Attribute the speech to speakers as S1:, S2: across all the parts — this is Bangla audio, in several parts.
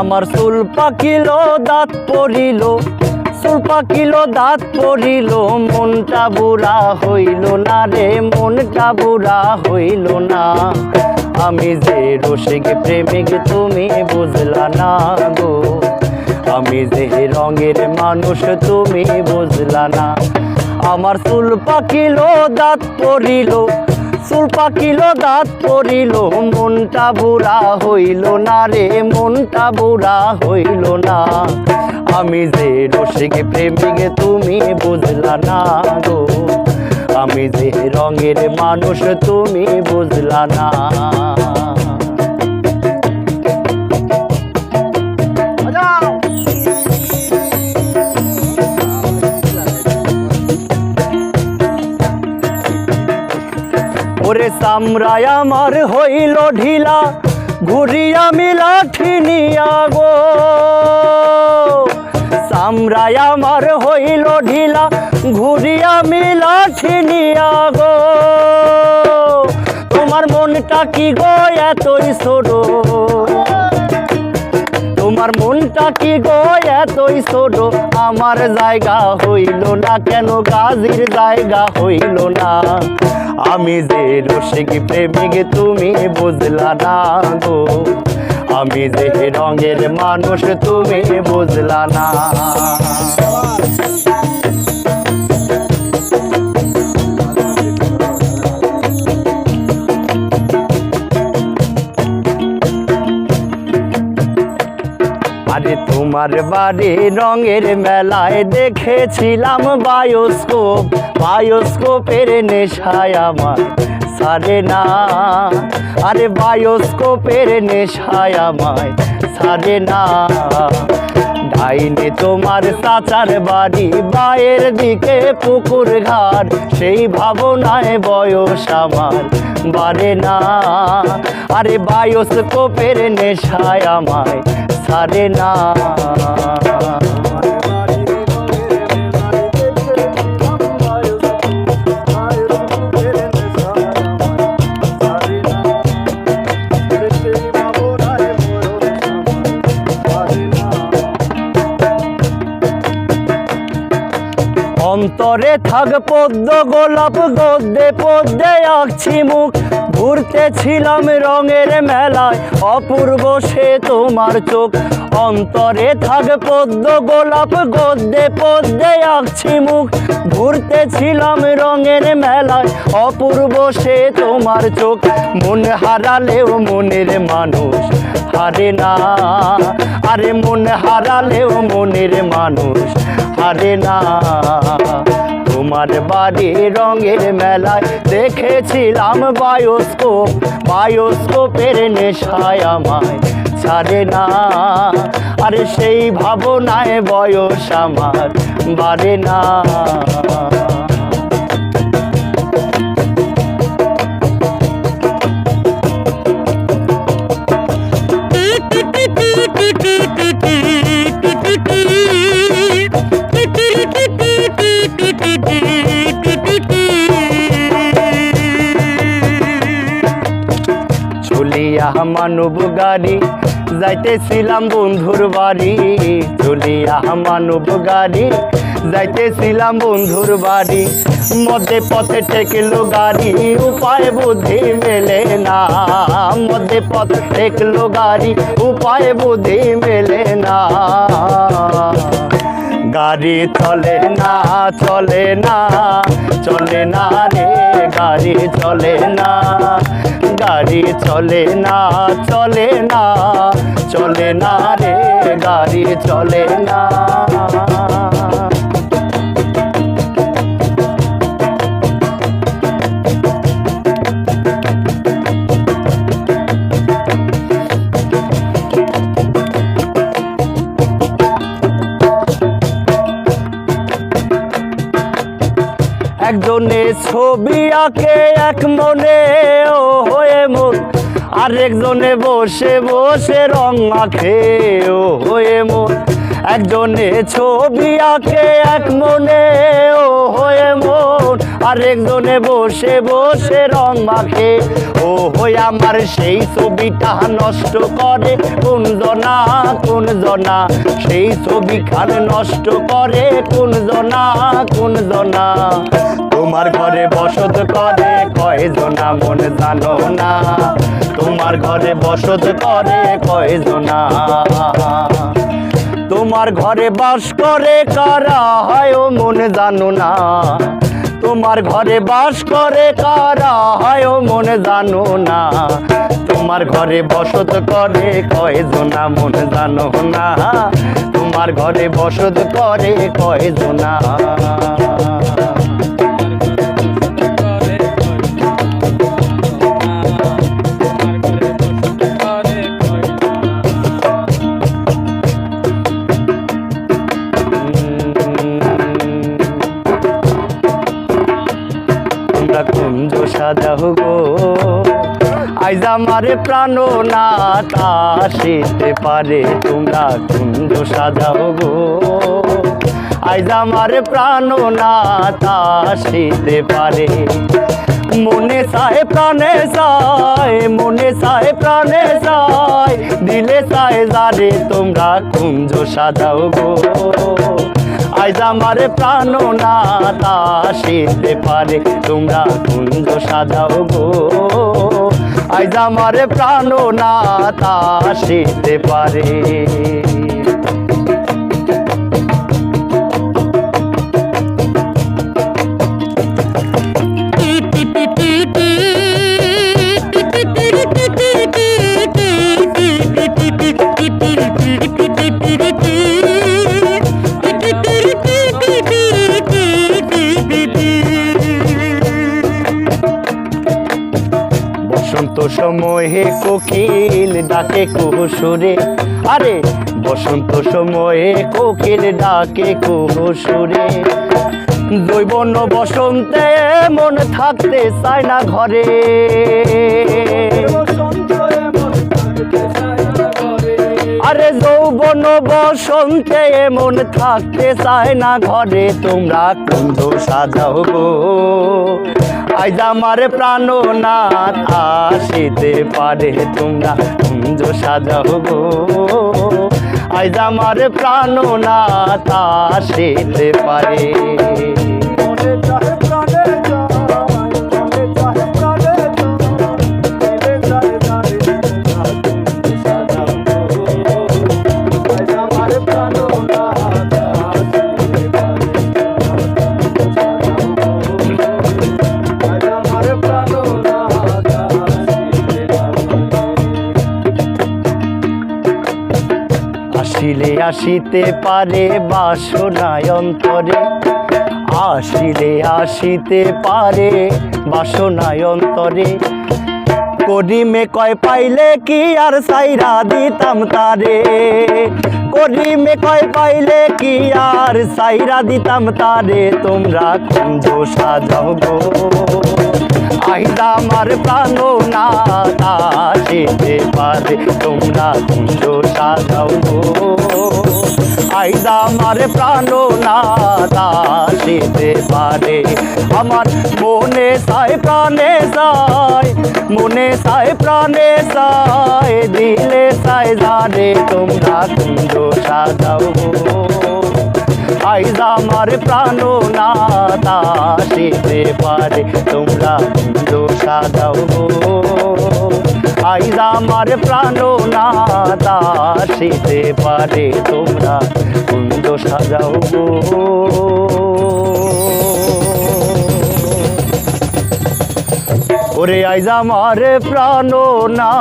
S1: আমার চুল পাকিল, দাঁত পড়িল চুল পাকিল, দাঁত পড়িল মনটা বুড়া হইল না রে, মনটা বুড়া হইল না। আমি যে রসিক প্রেমিক, তুমি বুঝলা না গো। আমি যে রঙের মানুষ, তুমি বুঝলা না। আমার চুল পাকিল, দাঁত পড়িল চুল পাকিল, দাঁত পড়িল মনটা বুড়া হইল না রে, মনটা বুড়া হইল না। আমি যে রসিক প্রেমিকে, তুমি বুঝলা না গো। আমি যে রঙের মানুষ, তুমি বুঝলা না। ওরে চামড়ায় আমার হইল ঢিলা, ঘুরিয়া মিলা ঠিনিয়া গো। চামড়ায় আমার হইল ঢিলা, ঘুরিয়া মিলা ঠিনিয়া গো। তোমার মনটা কি গো এতই ছোট তোমার মনটা কি গো এতই ছোট আমার জায়গা হইল না কেন, গাজির জায়গা হইল না। আমি যে রসিক প্রেমিক, তুমি বুঝলা না গো। আমি যে রঙের মানুষ, তুমি বুঝলা না। তোমার বাড়ি রঙের মেলায় দেখেছিলাম বায়োস্কোপ। বায়োস্কোপের নেশায় আমার সারে না। আরে বায়োস্কোপের নেশায় আমায় সারে না। ডাইনে তোমার চাচার বাড়ি, বায়ের দিকে পুকুর ঘাট। সেই ভাবনায় বয়স আমার বাড়ে না। আরে বায়োস্কোপের নেশায় আমায় সারে না। অন্তরে থাক পদ্ম গোলাপ গদ্দে পদ্মে আঁকছি মুখ। ঘুরতেছিলাম রঙের মেলায়। অপূর্ব সে তোমার চোখ। অন্তরে থাক পদ্ম, গোলাপ গদ্দে পদ্মে আঁকছি মুখ। ঘুরতেছিলাম রঙের মেলায়, অপূর্ব সে তোমার চোখ। মন হারালেও মনের মানুষ হারে না। আরে মন হারালেও মনের মানুষ হারে না। তোমার বাড়ি রঙের মেলায় দেখেছিলাম বায়োস্কোপ, বায়োস্কোপের নেশায় আমায় ছাড়ে না। আর সেই ভাবনায় বয়স আমার বাড়ে না। মানব গাড়ি, যাইতেছিলাম বন্ধুর বাড়ি। চলিয়া মানব গাড়ি, যাইতেছিলাম বন্ধুর বাড়ি। মধ্যে পথে ঠেকলো গাড়ি, উপায় বুদ্ধি মেলে না। মধ্যে পথে ঠেকলো গাড়ি, উপায় বুদ্ধি মেলে না। গাড়ি চলে না চলে না চলে না রে, গাড়ি চলে না। গাড়ি চলে না চলে না চলে না রে গাড়ি চলে না। একজনে ছবি আঁকে এক মনে আরেকজনে বসে বসে রং মাখে ও হয়ে মন একজনে ছবি আঁকে, এক মনে ও হয়ে মন। আরেকজনে বসে বসে রং মাখে। ও হয়ে আমার সেই ছবিটা নষ্ট করে। কোন জনা কোন জনা সেই ছবি খান নষ্ট করে। কোন জনা কোন জনা তোমার ঘরে বসত করে। কয়জনা মন জানো না। তোমার ঘরে বসত করে কয়জনা তোমার ঘরে বাস করে কারা? হয় ও মনে জানো না। তোমার ঘরে বাস করে কারা? হয় ও মনে জানো না। তোমার ঘরে বসত করে কয়জনা? মনে জানো না। তোমার ঘরে বসত করে কয়জনা? তোমরা কুঞ্জ সাজা গো। আইজ আমারে প্রাণ না আসিতে পারে, তোমরা কুঞ্জ সাজা গো। আইজ আমারে প্রাণ না আসিতে পারে। মনে চায়, প্রাণে চায় যারে তোমরা কুঞ্জ সাজাও গো। আজ আমার প্রাণ না আসিতে পারে, তোমরা কুঞ্জ সাজাও গো। আজ আমার প্রাণ না আসিতে পারে। সময়ে কোকিল ডাকে কুহুসুরে। আরে, বসন্ত সময়ে কোকিল ডাকে কুহুসুরে। দৈবন বসন্তে মন থাকতে চায় না ঘরে। আরে, যৌবন বসন্তে মন থাকতে চায় না ঘরে। তোমরা কুঞ্জ সাজাও গো। আজ আমার প্রাণ না আসিতে পারে তোমরা, কুঞ্জ সাজাও গো। আজ আমার প্রাণ না আসিতে পারে। আসিলে আসিতে পারে বাসনায় অন্তরে আসিলে আসিতে পারে বাসনায় অন্তরে করিমে কয় পাইলে কি আর সাইরা দিতাম তারে? করিমে কয় পাইলে কি আর সাইরা দিতাম তারে? তোমরা কুঞ্জ সাজাও গো? আইদা আমার প্রাণ না আসিতে পারে তোমরা কুঞ্জ সাজাও আইদা আমার প্রাণ না আসিতে পারে আমার মনে সায় প্রাণে যায় মনে সায় প্রাণে সায় দিলে সায় জানে তোমরা কুঞ্জ সাজাও আইজ আমার প্রাণ না পারে, তোমরা সাজাও গো। আইজ আমার প্রাণ না পারে, তোমরা কুঞ্জ সাজাও ওরে আইজ আমার প্রাণ না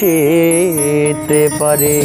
S1: আসিতে পারে।